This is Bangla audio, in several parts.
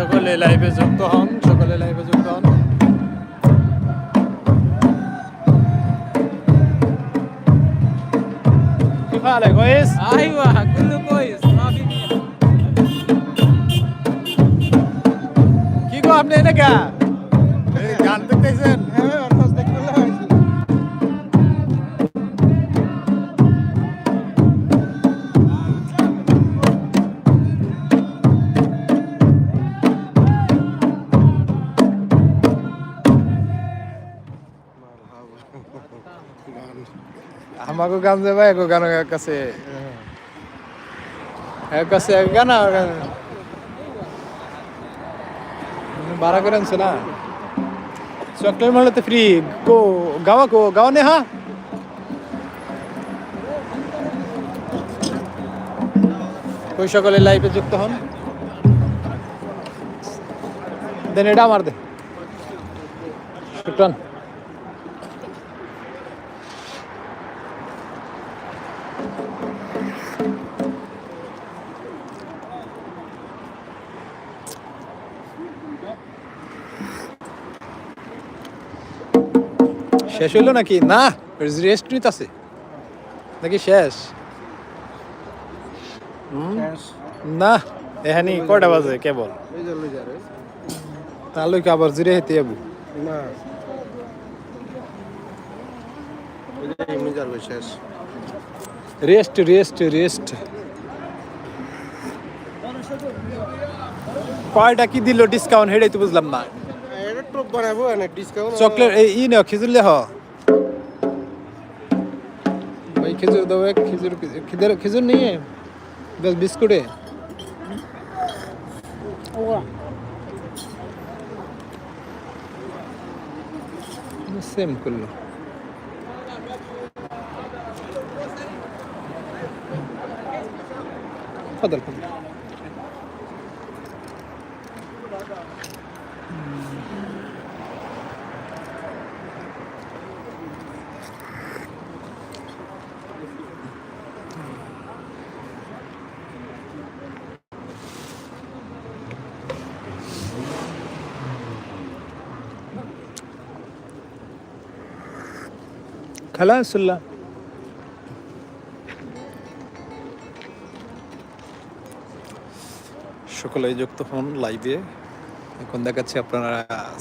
সকলে লাইভে যুক্ত হন সকলে লাইভে যুক্ত হন كيف حالك كويس؟ ايوه كله كويس ما في مين কি গো আমাকে গান যাবে এগো গান কাছে। এক কাছে এক গান ভাড়া করে আনছো না? চকলেট মারলে তো ফ্রি কো, গাওয়া কো, গাওয়া নেহা ওই সকলে লাইফে যুক্ত হন। দেন এটা আমার দে। শুক্রান শেষ হইল নাকি? না রেস্ট নিতে আছে নাকি শেষ? না এখানে কয়টা বাজে কেবল? তাহলে কি আবার জিরে হেতে যাব? রেস্ট রেস্ট রেস্ট কয়টা কি দিল? ডিসকাউন্ট হেডাই তো বুঝলাম না। টোপ বানাবো না ডিসকাউন্ট চকলেট এই ই না খেজুর লেহ ভাই খেজুর দাও এক খেজুর খেজুর খেজুর নিয়ে बस बिस्कुट है सेम कर लो خلاص الله সকলে যুক্ত হন লাইভে। এখন দেখাচ্ছি আপনারা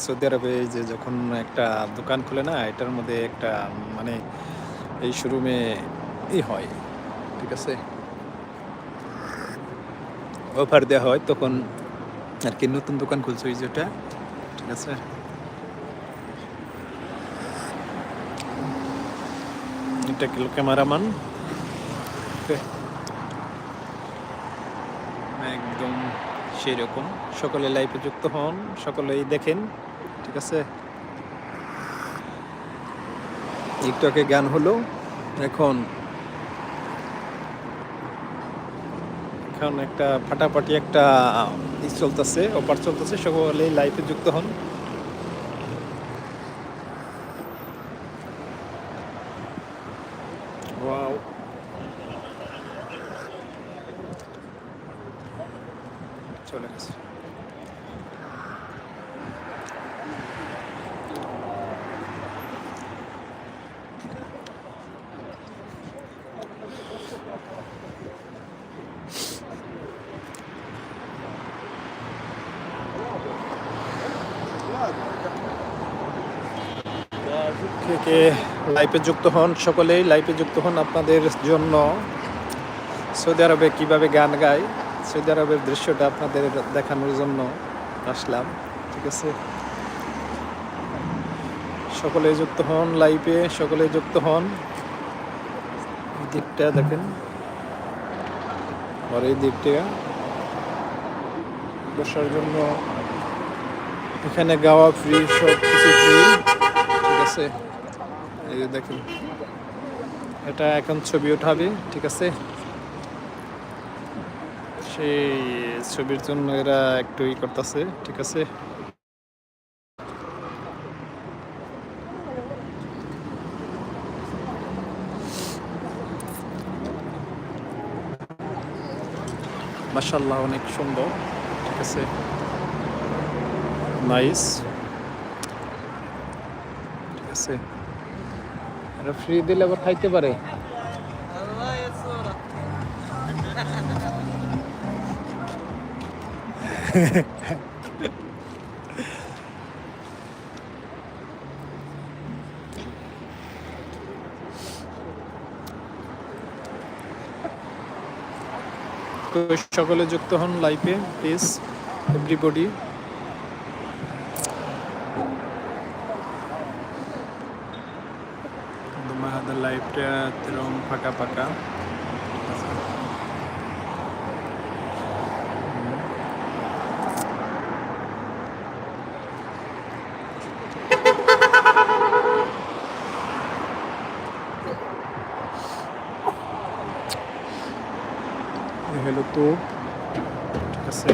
সৌদি আরবে যে যখন একটা দোকান খুলে না, এটার মধ্যে একটা মানে এই শোরুমে ই হয়, ঠিক আছে? অফার দেওয়া হয়, তখন আর কি নতুন দোকান খুলছে ওই যেটা ঠিক আছে? এটা কিলো ক্যামেরামান একদম সেই রকম সকলে লাইভে যুক্ত হন, সকলেই দেখেন, ঠিক আছে? আগে গান হলো, এখন এখন একটা ফাটাফাটি একটা ই চলতেছে অফার চলতেছে, সকলেই লাইভে যুক্ত হন। চলে গেছে। কে কে লাইভে যুক্ত হন সকলেই। লাইভে যুক্ত হন আপনাদের জন্য। সৌদি আরবে কীভাবে গান গায়? সৌদি আরবের দৃশ্যটা আপনাদের দেখানোর জন্য আসলাম, ঠিক আছে? সকলে যুক্ত হন লাইভে, সকলে যুক্ত হন। দিকটা দেখেন। আর এই দিকটা বসার জন্য এখানে গাওয়া ফ্রি সব কিছু ফ্রি ঠিক আছে? এই যে দেখেন, এটা এখন ছবি উঠাবে, ঠিক আছে? সেই ছবির জন্য এরা একটু ই করতেছে, ঠিক আছে? মাসাল্লাহ অনেক সুন্দর, ঠিক আছে? নাইস ঠিক আছে? ফ্রি দিলে আবার খাইতে পারে। সকলে যুক্ত হন লাইভে প্লিজ এভরিবডি লাইভটা এরকম ফাঁকা ফাঁকা এ হলো তো ঠিক আছে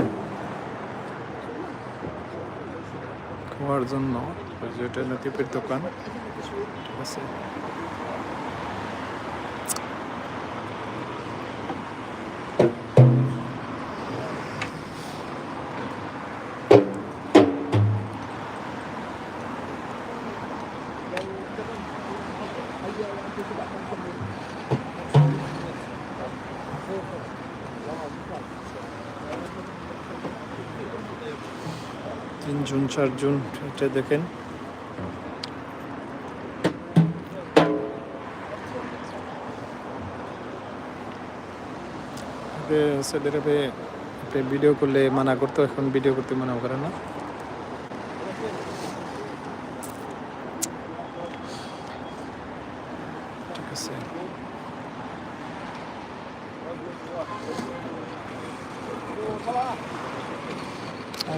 খাওয়ার জন্য ওই যে এটা নতিপের দোকান ঠিক আছে তিনজন চারজন এটা দেখেন। সৌদি আরবে আপনি ভিডিও করলে মানা করতো, এখন ভিডিও করতে মানা করে না। ঠিক আছে।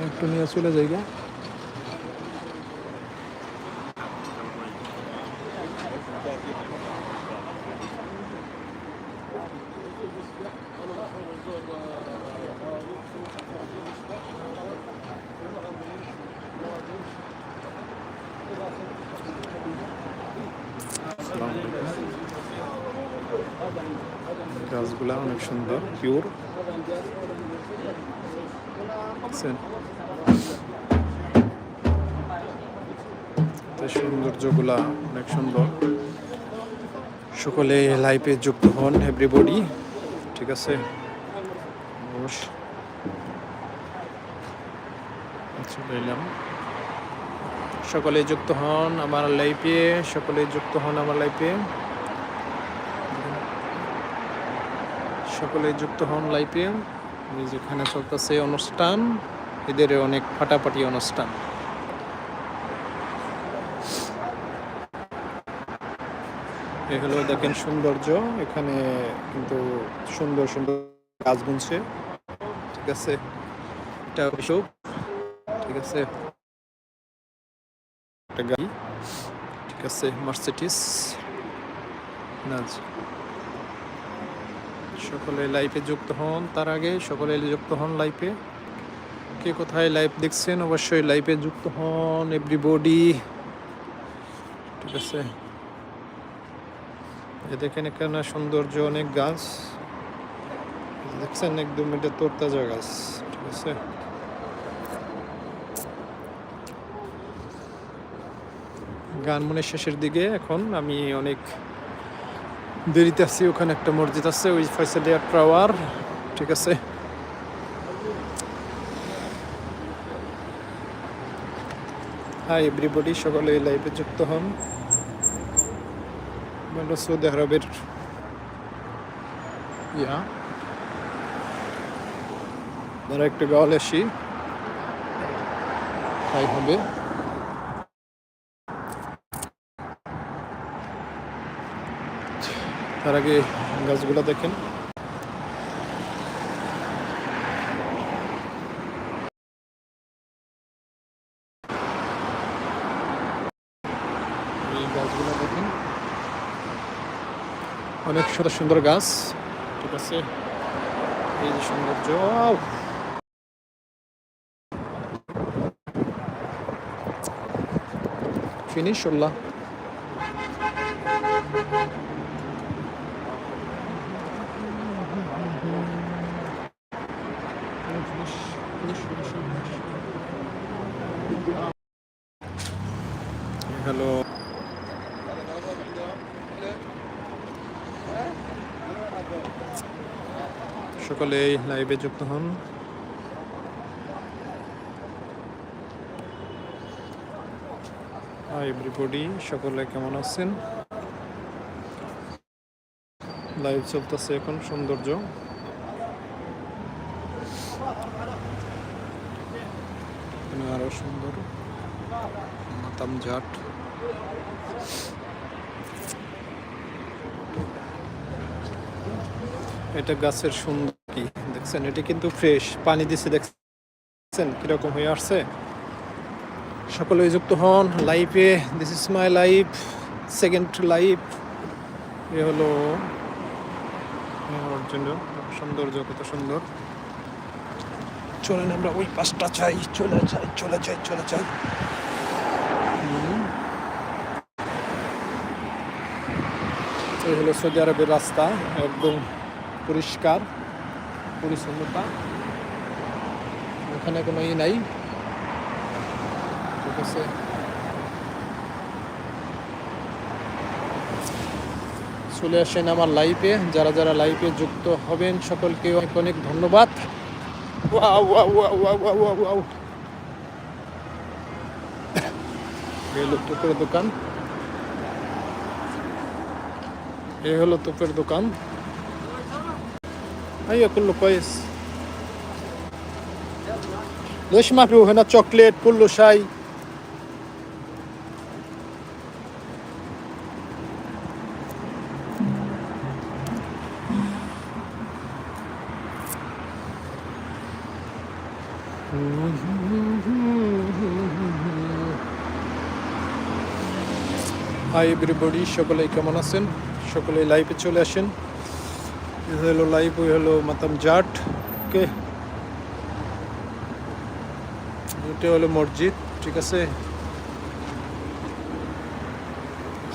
একটু নিয়ে চলে যাই গা। আসসালামু আলাইকুম। গাছগুলা অনেক সুন্দর পিওর দেখছেন তো সৌন্দর্যগুলা অনেক সুন্দর। সকলে লাইফে যুক্ত হন এভরিবডি ঠিক আছে? সকলে যুক্ত হন আমার লাইফে সকলে যুক্ত হন আমার লাইফে সকলে যুক্ত হন লাইফে যেখানে চলতেছে অনুষ্ঠান, এদের অনেক ফাটাফাটি অনুষ্ঠান। এ হলো দেখেন সৌন্দর্য, এখানে কিন্তু সুন্দর সুন্দর গাছ বুনছে ঠিক আছে? এটা অশোক ঠিক আছে? একটা গাড়ি। ঠিক আছে? মার্সিডিস নাজ। সকলে লাইফে যুক্ত হন। তার আগে সকলে যুক্ত হন লাইফে কে কোথায় লাইভ দেখছেন? অবশ্যই লাইভে যুক্ত হন এভরিবডি ঠিক আছে। এ দেখেন এখানে সৌন্দর্য অনেক গাছ। দেখছেন একদম এটা তোরতাজা গাছ। ঠিক আছে। গান মনে শেষের দিকে এখন আমি অনেক দেরিতে আছি ওখানে একটা মসজিদ আছে, ওই ফয়সালিয়া টাওয়ার, ঠিক আছে? হাই এভরিবডি সকলে এই লাইভে যুক্ত হন। মানে সৌদি আরবের ইয়া। ধরো একটু গাওয়াল আসি। তাই হবে। তার আগে গাছগুলো দেখেন। এই গাছগুলো দেখেন। অনেক সুন্দর সুন্দর গাছ। ঠিক আছে? এই যে সৌন্দর্য ফিনিশ উল্লাহ সকলেই লাইভে যুক্ত হন। এভরিবডি সকলে কেমন আছেন? লাইভ চলতেছে এখন সৌন্দর্য। আরও সুন্দর মাতাম জাট এটা গাছের সুন্দর, দেখছেন? এটা কিন্তু ফ্রেশ পানি দিছে, দেখছেন? কীরকম হয়ে আসছে? সকলে যুক্ত হন লাইফে this is my life second life এ হলো জন্য সৌন্দর্য, কত সুন্দর। চলেন আমরা ওই পাশটা চাই, চলে যাই চলে যাই, চলে হুম। এই হলো সৌদি আরবের রাস্তা, একদম পরিষ্কার, পরিচ্ছন্নতা। ওখানে কোনো ই নাই। ঠিক আছে। চলে আসেন আমার লাইফে। যারা যারা লাইফে যুক্ত হবেন, সকলকে অনেক অনেক ধন্যবাদ। দোকান। এই হলো তোপের দোকান। ايوه كله كويس ليش ما في هنا شوكليت كله شاي হাই এভরিবডি সকলেই কেমন আছেন সকলেই লাইভে চলে আসেন এ হলো লাইভ ওই হলো মাতাম জাট, ওকে? এটা হলো মসজিদ, ঠিক আছে?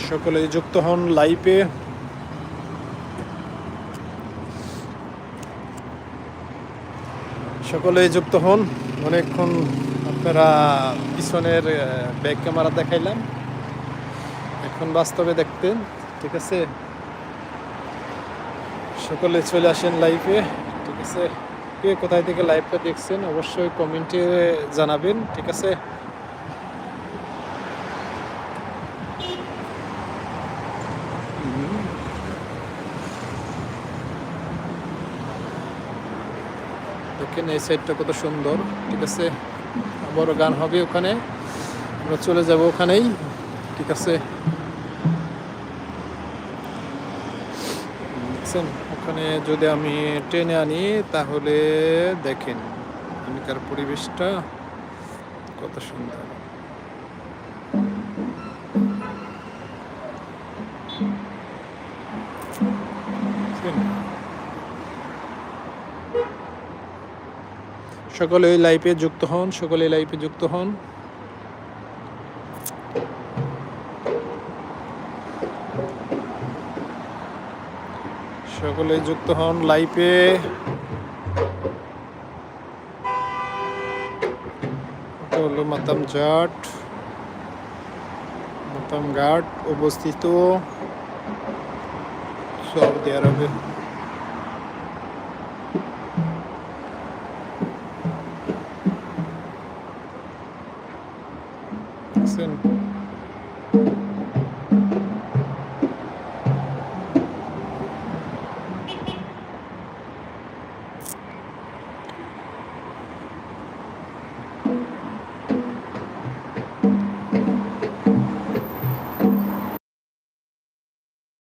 সকলে যুক্ত হন লাইভে সকলে যুক্ত হন। অনেকক্ষণ আপনারা পিছনের ব্যাক ক্যামেরা দেখাইলাম। এখন বাস্তবে দেখতেন, ঠিক আছে? সকলে চলে আসেন লাইভে ঠিক আছে? কে কোথায় থেকে লাইভটা দেখছেন অবশ্যই কমেন্টে জানাবেন, ঠিক আছে। দেখেন এই সাইডটা কত সুন্দর, ঠিক আছে? বড় গান হবে ওখানে। আমরা চলে যাব ওখানেই, ঠিক আছে? দেখছেন? ওখানে যদি আমি ট্রেনে আনি, তাহলে দেখেন এখানকার পরিবেশটা কত সুন্দর? সকলে লাইফে যুক্ত হন, সকলে লাইফে যুক্ত হন সকলে যুক্ত হন লাইফে। হলো মাতাম জাট। মাতাম ঘাট অবস্থিত। সৌদি আরবে